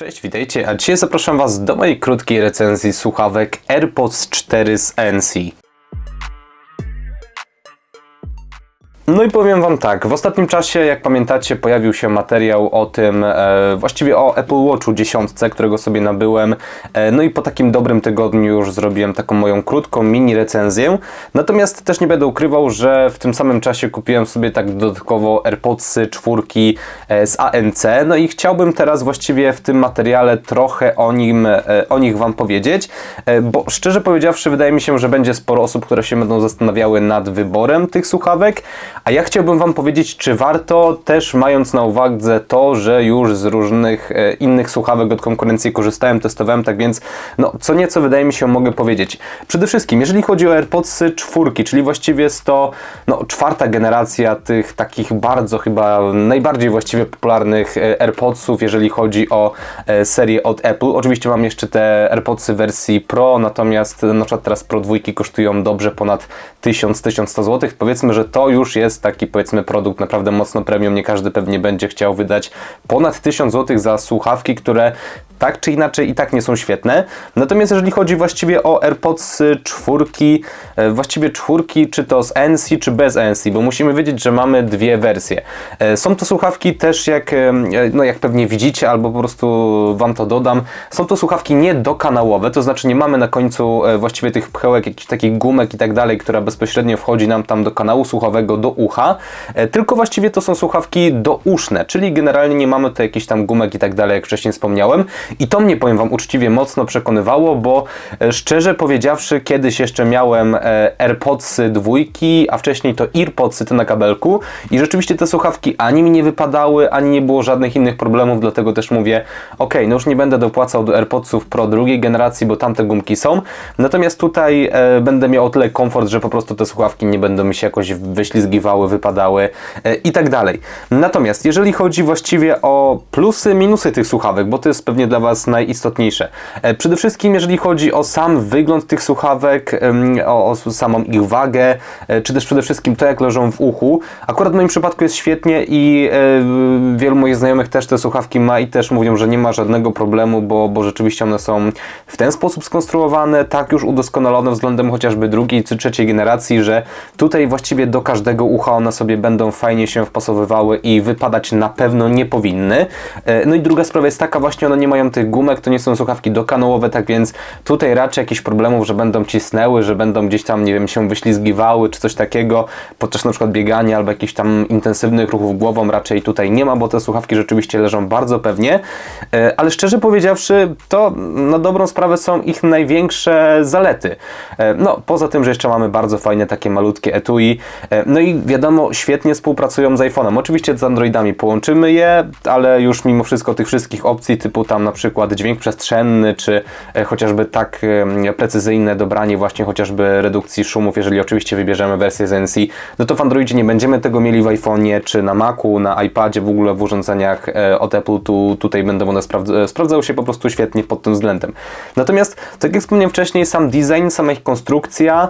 Cześć, witajcie, a dzisiaj zapraszam Was do mojej krótkiej recenzji słuchawek AirPods 4 z NC. No i powiem Wam tak, w ostatnim czasie, jak pamiętacie, pojawił się materiał o tym, e, właściwie o Apple Watchu 10, którego sobie nabyłem. E, no i po takim dobrym tygodniu już zrobiłem taką moją krótką mini recenzję. Natomiast też nie będę ukrywał, że w tym samym czasie kupiłem sobie tak dodatkowo AirPodsy czwórki e, z ANC. No i chciałbym teraz właściwie w tym materiale trochę o, nim, e, o nich Wam powiedzieć, e, bo szczerze powiedziawszy, wydaje mi się, że będzie sporo osób, które się będą zastanawiały nad wyborem tych słuchawek. A ja chciałbym Wam powiedzieć, czy warto, też mając na uwadze to, że już z różnych e, innych słuchawek od konkurencji korzystałem, testowałem, tak więc no, co nieco wydaje mi się mogę powiedzieć. Przede wszystkim, jeżeli chodzi o AirPodsy czwórki, czyli właściwie jest to no, czwarta generacja tych takich bardzo chyba najbardziej właściwie popularnych e, AirPodsów, jeżeli chodzi o e, serię od Apple. Oczywiście mam jeszcze te AirPodsy wersji Pro, natomiast na przykład teraz Pro dwójki kosztują dobrze ponad 1000-1100 zł. Powiedzmy, że to już jest taki powiedzmy produkt naprawdę mocno premium. Nie każdy pewnie będzie chciał wydać ponad 1000 zł za słuchawki, które tak czy inaczej i tak nie są świetne. Natomiast jeżeli chodzi właściwie o AirPods czwórki, e, właściwie czwórki, czy to z ANC, czy bez ANC, bo musimy wiedzieć, że mamy dwie wersje. E, Są to słuchawki też jak, e, no jak pewnie widzicie, albo po prostu Wam to dodam, są to słuchawki niedokanałowe, to znaczy nie mamy na końcu e, właściwie tych pchełek, jakichś takich gumek i tak dalej, która bezpośrednio wchodzi nam tam do kanału słuchowego, do ucha, tylko właściwie to są słuchawki douszne, czyli generalnie nie mamy tu jakichś tam gumek i tak dalej, jak wcześniej wspomniałem. I to mnie, powiem Wam uczciwie, mocno przekonywało, bo e, szczerze powiedziawszy, kiedyś jeszcze miałem e, AirPodsy dwójki, a wcześniej to EarPodsy te na kabelku i rzeczywiście te słuchawki ani mi nie wypadały, ani nie było żadnych innych problemów, dlatego też mówię, ok, no już nie będę dopłacał do AirPodsów Pro drugiej generacji, bo tamte gumki są, natomiast tutaj e, będę miał o tyle komfort, że po prostu te słuchawki nie będą mi się jakoś wyślizgiwały, wypadały e, i tak dalej. Natomiast jeżeli chodzi właściwie o plusy, minusy tych słuchawek, bo to jest pewnie dla Was najistotniejsze. E, Przede wszystkim jeżeli chodzi o sam wygląd tych słuchawek, o, o samą ich wagę, e, czy też przede wszystkim to, jak leżą w uchu. Akurat w moim przypadku jest świetnie i e, wielu moich znajomych też te słuchawki ma i też mówią, że nie ma żadnego problemu, bo, bo rzeczywiście one są w ten sposób skonstruowane, tak już udoskonalone względem chociażby drugiej czy trzeciej generacji, że tutaj właściwie do każdego ucha one sobie będą fajnie się wpasowywały i wypadać na pewno nie powinny. No i druga sprawa jest taka, właśnie one nie mają tych gumek, to nie są słuchawki dokanałowe, tak więc tutaj raczej jakichś problemów, że będą cisnęły, że będą gdzieś tam, nie wiem, się wyślizgiwały, czy coś takiego, podczas na przykład biegania albo jakichś tam intensywnych ruchów głową raczej tutaj nie ma, bo te słuchawki rzeczywiście leżą bardzo pewnie, E, ale szczerze powiedziawszy, to na dobrą sprawę są ich największe zalety. E, No, poza tym, że jeszcze mamy bardzo fajne takie malutkie etui, E, no i wiadomo, świetnie współpracują z iPhone'em. Oczywiście z Androidami połączymy je, ale już mimo wszystko tych wszystkich opcji typu tam na przykład dźwięk przestrzenny, czy e, chociażby tak precyzyjne dobranie właśnie chociażby redukcji szumów, jeżeli oczywiście wybierzemy wersję z NC, no to w Androidzie nie będziemy tego mieli w iPhone'ie, czy na Macu, na iPadzie, w ogóle w urządzeniach e, od Apple, tu, tutaj będą one sprawdza, e, sprawdzały się po prostu świetnie pod tym względem. Natomiast, tak jak wspomniałem wcześniej, sam design, sama ich konstrukcja,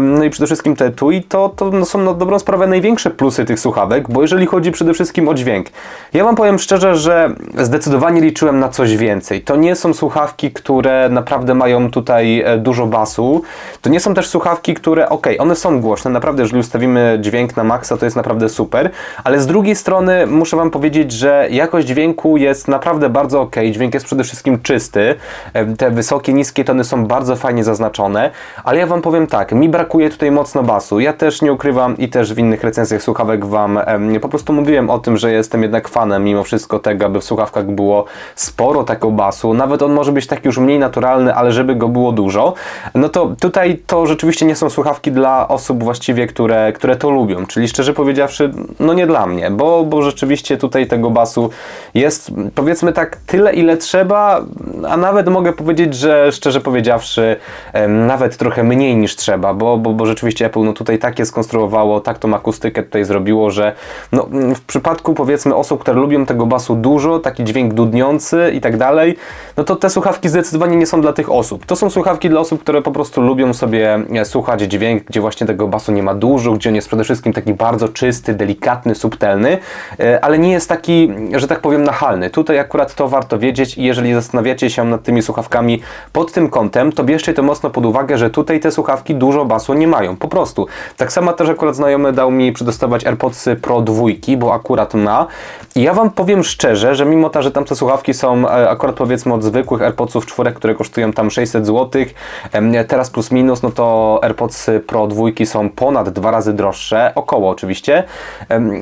no i przede wszystkim te etui, to, to no, są na dobrą sprawę największe plusy tych słuchawek, bo jeżeli chodzi przede wszystkim o dźwięk, ja Wam powiem szczerze, że zdecydowanie liczyłem na coś więcej. To nie są słuchawki, które naprawdę mają tutaj e, dużo basu. To nie są też słuchawki, które, ok, one są głośne, naprawdę, jeżeli ustawimy dźwięk na maksa, to jest naprawdę super, ale z drugiej strony muszę Wam powiedzieć, że jakość dźwięku jest naprawdę bardzo ok. Dźwięk jest przede wszystkim czysty. E, Te wysokie, niskie tony są bardzo fajnie zaznaczone, ale ja Wam powiem tak, mi brakuje tutaj mocno basu. Ja też nie ukrywam i też w innych recenzjach słuchawek Wam po prostu mówiłem o tym, że jestem jednak fanem mimo wszystko tego, aby w słuchawkach było sporo takiego basu. Nawet on może być taki już mniej naturalny, ale żeby go było dużo, no to tutaj to rzeczywiście nie są słuchawki dla osób właściwie, które, które to lubią. Czyli szczerze powiedziawszy, no nie dla mnie, bo, bo rzeczywiście tutaj tego basu jest powiedzmy tak tyle, ile trzeba, a nawet mogę powiedzieć, że szczerze powiedziawszy, nawet trochę mniej niż trzeba, bo, bo, bo rzeczywiście Apple no tutaj tak je skonstruowało, tak tą akustykę tutaj zrobiło, że no, w przypadku powiedzmy osób, które lubią tego basu dużo, taki dźwięk dudniący i tak dalej, no to te słuchawki zdecydowanie nie są dla tych osób. To są słuchawki dla osób, które po prostu lubią sobie e, słuchać dźwięk, gdzie właśnie tego basu nie ma dużo, gdzie on jest przede wszystkim taki bardzo czysty, delikatny, subtelny, e, ale nie jest taki, że tak powiem, nachalny. Tutaj akurat to warto wiedzieć i jeżeli zastanawiacie się nad tymi słuchawkami pod tym kątem, to bierzcie to mocno pod uwagę, że tutaj te słuchawki dużo basu nie mają, po prostu. Tak samo też akurat znajomy dał mi przedostawać AirPodsy Pro 2, bo akurat ma i ja Wam powiem szczerze, że mimo to, że tam te słuchawki są e, akurat powiedzmy od zwykłych AirPodsów czwórek, które kosztują tam 600 zł, teraz plus minus, no to AirPods Pro 2 są ponad dwa razy droższe, około oczywiście,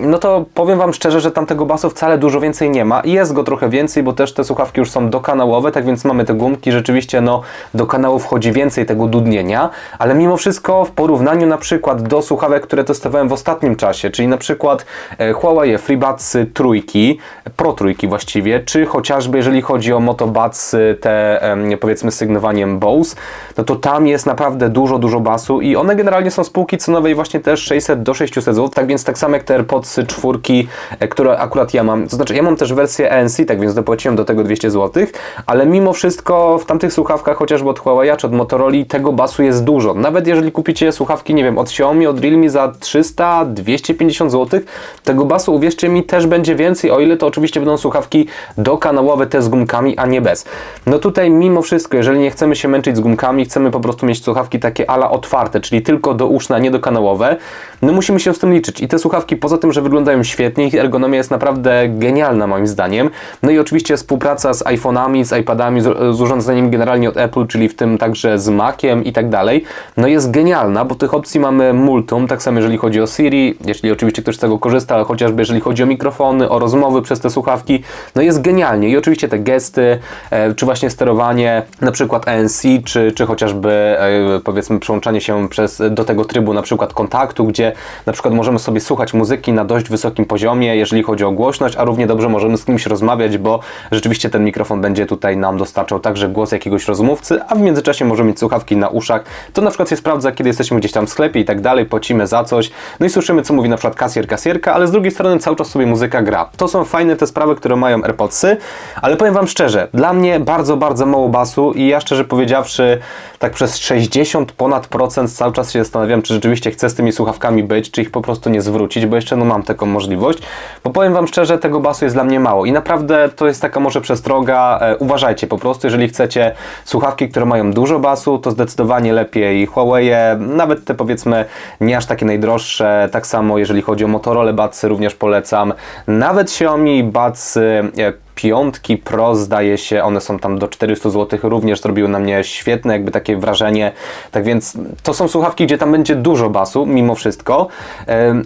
no to powiem Wam szczerze, że tam tego basu wcale dużo więcej nie ma jest go trochę więcej, bo też te słuchawki już są dokanałowe, tak więc mamy te gumki, rzeczywiście no do kanału wchodzi więcej tego dudnienia, ale mimo wszystko w porównaniu na przykład do słuchawek, które testowałem w ostatnim czasie, czyli na przykład e, Huawei FreeBuds trójki, Pro trójki właściwie, czy chociażby jeżeli chodzi o Motobuds te powiedzmy sygnowaniem Bose, no to tam jest naprawdę dużo, dużo basu i one generalnie są z półki cenowej właśnie też 600 do 600 zł, tak więc tak samo jak te AirPods czwórki, e, które akurat ja mam, to znaczy ja mam też wersję ANC, tak więc dopłaciłem do tego 200 zł, ale mimo wszystko w tamtych słuchawkach, chociażby od Huawei czy od Motorola, tego basu jest dużo. Nawet jeżeli kupicie słuchawki, nie wiem, od Xiaomi, od Realme za 300, 250 zł, tego basu, uwierzcie mi, też będzie więcej, o ile to oczywiście będą słuchawki dokanałowe te z gumkami, a nie bez. No tutaj mimo wszystko, jeżeli nie chcemy się męczyć z gumkami, chcemy po prostu mieć słuchawki takie ala otwarte, czyli tylko do uszna, nie dokanałowe, no musimy się z tym liczyć. I te słuchawki, poza tym, że wyglądają świetnie, ich ergonomia jest naprawdę genialna moim zdaniem. No i oczywiście współpraca z iPhone'ami, z iPadami, z, z urządzeniem generalnie od Apple, czyli w tym także z Maciem i tak dalej, no jest genialna, bo tych opcji mamy multum, tak samo jeżeli chodzi o Siri, jeśli oczywiście ktoś z tego korzysta, ale chociażby jeżeli chodzi o mikrofony, o rozmowy przez te słuchawki, no jest genialnie. I oczywiście te gesty, e, czy właśnie sterowanie, na przykład ANC, czy, czy chociażby e, powiedzmy przyłączanie się przez, do tego trybu na przykład kontaktu, gdzie na przykład możemy sobie słuchać muzyki na dość wysokim poziomie, jeżeli chodzi o głośność, a równie dobrze możemy z kimś rozmawiać, bo rzeczywiście ten mikrofon będzie tutaj nam dostarczał także głos jakiegoś rozmówcy, a w międzyczasie możemy mieć słuchawki na uszach. To na przykład się sprawdza, kiedy jesteśmy gdzieś tam w sklepie i tak dalej, płacimy za coś, no i słyszymy, co mówi na przykład kasjer, kasjerka, ale z drugiej strony cały czas sobie muzyka gra. To są fajne te sprawy, które mają AirPodsy, ale powiem Wam szczerze, dla mnie bardzo, bardzo mało basu i ja szczerze powiedziawszy, tak przez 60 ponad procent cały czas się zastanawiam, czy rzeczywiście chcę z tymi słuchawkami być, czy ich po prostu nie zwrócić, bo jeszcze no mam taką możliwość, bo powiem Wam szczerze, tego basu jest dla mnie mało i naprawdę to jest taka może przestroga, e, uważajcie po prostu, jeżeli chcecie słuchawki, które mają dużo basu, to zdecydowanie lepiej Huawei, nawet te powiedzmy nie aż takie najdroższe, tak samo jeżeli chodzi o Motorola Budsy również polecam, nawet Xiaomi Budsy e, piątki Pro zdaje się, one są tam do 400 zł, również zrobiły na mnie świetne jakby takie wrażenie, tak więc to są słuchawki, gdzie tam będzie dużo basu, mimo wszystko,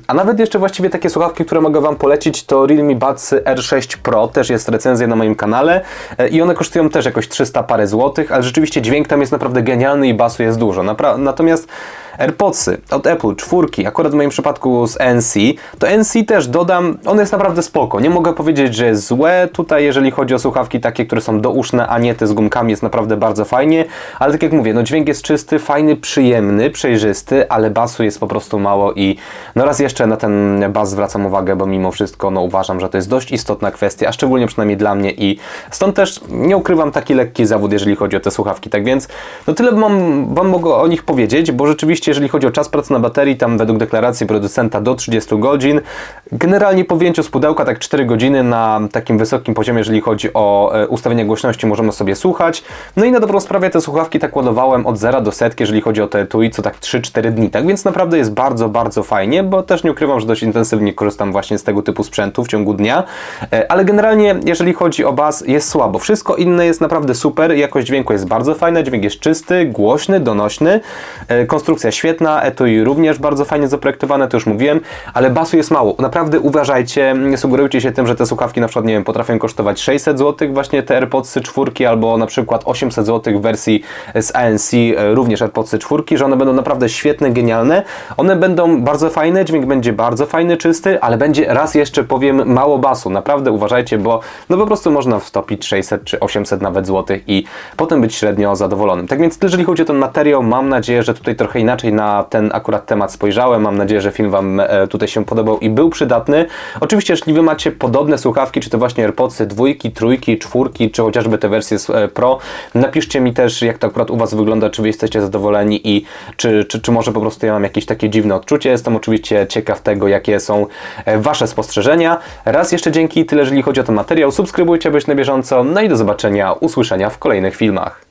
a nawet jeszcze właściwie takie słuchawki, które mogę Wam polecić to Realme Buds R6 Pro, też jest recenzja na moim kanale e, i one kosztują też jakoś 300 parę złotych, ale rzeczywiście dźwięk tam jest naprawdę genialny i basu jest dużo, natomiast AirPodsy od Apple, czwórki, akurat w moim przypadku z NC, to NC też dodam, one jest naprawdę spoko. Nie mogę powiedzieć, że jest złe. Tutaj, jeżeli chodzi o słuchawki takie, które są douszne, a nie te z gumkami, jest naprawdę bardzo fajnie. Ale tak jak mówię, no dźwięk jest czysty, fajny, przyjemny, przejrzysty, ale basu jest po prostu mało i no raz jeszcze na ten bas zwracam uwagę, bo mimo wszystko no uważam, że to jest dość istotna kwestia, a szczególnie przynajmniej dla mnie i stąd też nie ukrywam taki lekki zawód, jeżeli chodzi o te słuchawki. Tak więc, no tyle mam, wam mogę o nich powiedzieć, bo rzeczywiście jeżeli chodzi o czas pracy na baterii, tam według deklaracji producenta do 30 godzin. Generalnie po wyjęciu z pudełka tak 4 godziny na takim wysokim poziomie, jeżeli chodzi o e, ustawienie głośności, możemy sobie słuchać. No i na dobrą sprawę te słuchawki tak ładowałem od 0 do setki, jeżeli chodzi o te etui, co tak 3-4 dni. Tak więc naprawdę jest bardzo, bardzo fajnie, bo też nie ukrywam, że dość intensywnie korzystam właśnie z tego typu sprzętu w ciągu dnia. E, Ale generalnie, jeżeli chodzi o bas, jest słabo. Wszystko inne jest naprawdę super, jakość dźwięku jest bardzo fajna, dźwięk jest czysty, głośny, donośny, e, konstrukcja konstrukcja świetna, etui również bardzo fajnie zaprojektowane, to już mówiłem, ale basu jest mało. Naprawdę uważajcie, nie sugerujcie się tym, że te słuchawki na przykład, nie wiem, potrafią kosztować 600 zł, właśnie te AirPodsy 4 albo na przykład 800 zł w wersji z ANC, e, również AirPodsy 4, że one będą naprawdę świetne, genialne. One będą bardzo fajne, dźwięk będzie bardzo fajny, czysty, ale będzie raz jeszcze powiem mało basu. Naprawdę uważajcie, bo no po prostu można wtopić 600 czy 800 nawet złotych i potem być średnio zadowolonym. Tak więc jeżeli chodzi o ten materiał, mam nadzieję, że tutaj trochę inaczej na ten akurat temat spojrzałem. Mam nadzieję, że film Wam e, tutaj się podobał i był przydatny. Oczywiście, jeśli Wy macie podobne słuchawki, czy to właśnie AirPodsy dwójki, trójki, czwórki, czy chociażby te wersje e, Pro, napiszcie mi też, jak to akurat u Was wygląda, czy Wy jesteście zadowoleni i czy, czy, czy może po prostu ja mam jakieś takie dziwne odczucie. Jestem oczywiście ciekaw tego, jakie są e, Wasze spostrzeżenia. Raz jeszcze dzięki, tyle jeżeli chodzi o ten materiał. Subskrybujcie, być na bieżąco. No i do zobaczenia, usłyszenia w kolejnych filmach.